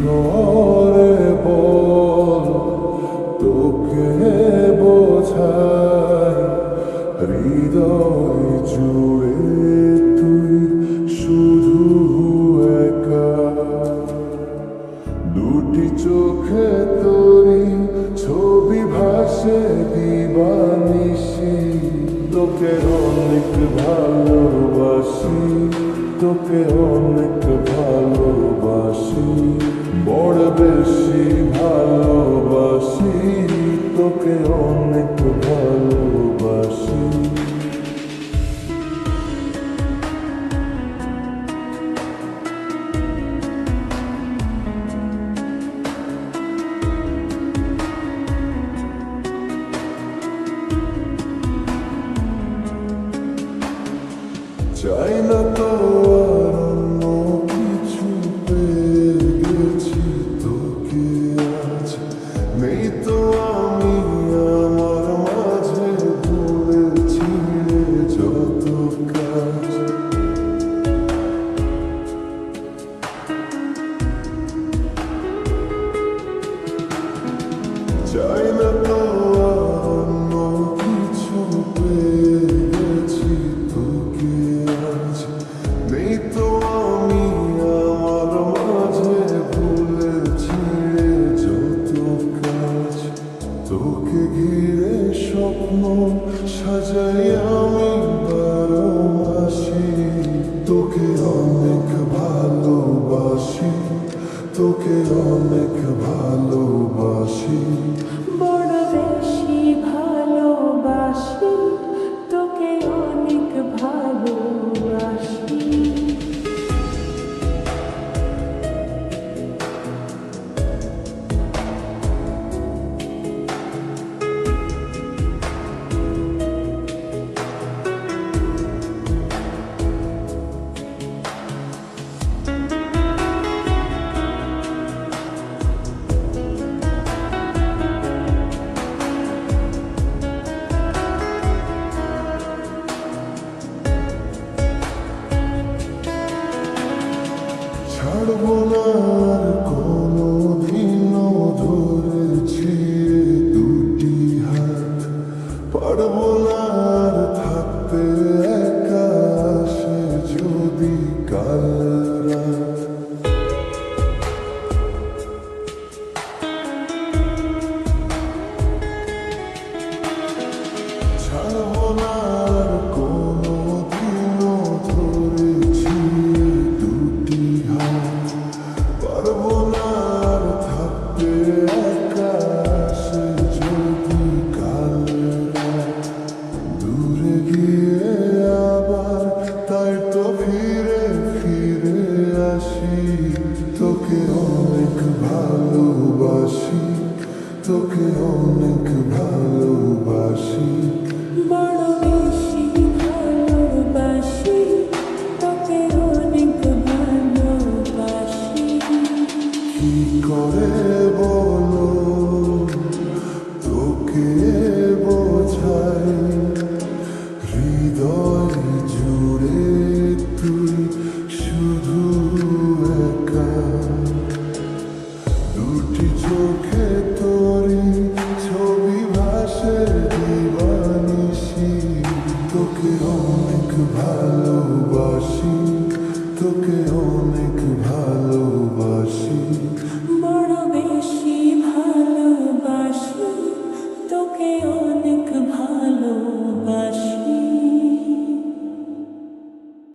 করে বল, তোকে বোঝাই, হৃদয় জুড়ে তুই শুধু একা। দুটি চোখে তোরি ছবি ভাসে দিবানিসি তোকে অনেক ভালোবাসি। তোকে অনেক ভালোবাসি বড় বেশি ভালোবাসি তোকে অনেক ভালোবাসি। চাই না তো চাই না অন্য কিছু তো আমি মাঝে যত কাজ তোকে ঘিরে স্বপ্ন সাজাই আমি তোকে অনেক ভালোবাসি, তোকে অনেক ভালোবাসি। ছাড়বো আসি তোকে অনেক ভালোবাসি তোকে অনেক ভালোবাসি। বড় বেশি ভালোবাসি তোকে অনেক ভালোবাসি। কি করে বলো তোকে মিষ্টি চোখে তোরি ছবি ভাসে দিবানিসি তোকে অনেক ভালোবাসি তোকে অনেক ভালোবাসি।